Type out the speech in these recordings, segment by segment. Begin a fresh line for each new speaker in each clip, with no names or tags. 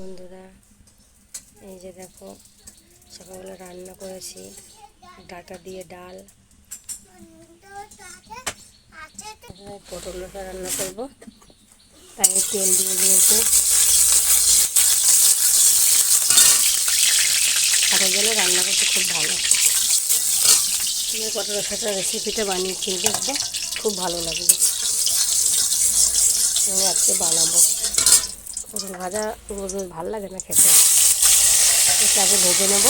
বন্ধুরা, এই যে দেখো, সকালবেলা রান্না করেছি, ডাটা দিয়ে ডাল। পটল রসা রান্না করব, তাই তেল দিয়ে দিয়েছি। খাবার জন্য রান্না করতে খুব ভালো। পটল রসাটা রেসিপিটা বানিয়ে খেয়ে দেখবে, খুব ভালো লাগবে। আজকে বানাবো। পটল ভাজা রোজ রোজ ভালো লাগে না খেতে। এটা আগে ভেজে নেব।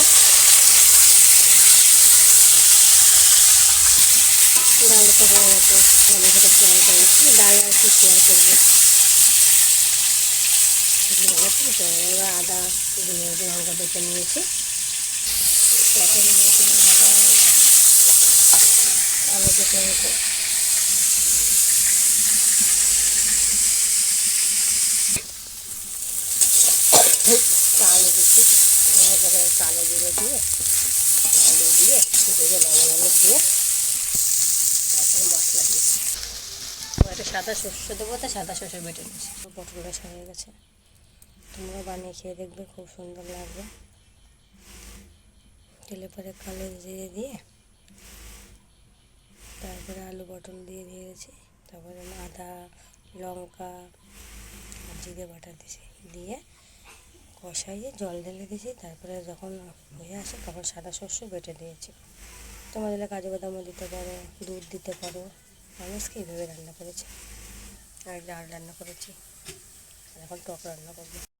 ডালটা হয়ে গেছে। ভালো করে ফ্রাই করে ডাল আর শেয়ার করব এবার আদা লঙ্কা বেটে নিয়েছি। আলু রেখে চাল দিচ্ছি এবারে কালো জিরে দিয়ে আলু দিয়ে ভেজে আলু দিয়ে তারপর মশলা দিয়েছি একটা সাদা সর্ষে দেবো তো সাদা সর্ষে বেটে নিয়েছি পটল রসা হয়ে গেছে তোমরা বানিয়ে খেয়ে দেখবে খুব সুন্দর লাগবে তেলে পরে কালো জিরে দিয়ে তারপরে আলু পটল দিয়ে দিয়েছি তারপরে আদা লঙ্কা জিরে বাটা দিয়েছি দিয়ে কষাইয়ে জল ঢেলে দিয়েছি, তারপরে যখন হয়ে আসে তখন সাদা শস্য বেটে দিয়েছি তোমরা দিলে কাজু বাদামও দিতে পারো, দুধ দিতে পারো মানুষকে এইভাবে রান্না করেছি। আর ডাল রান্না করেছি এখন টক রান্না করব।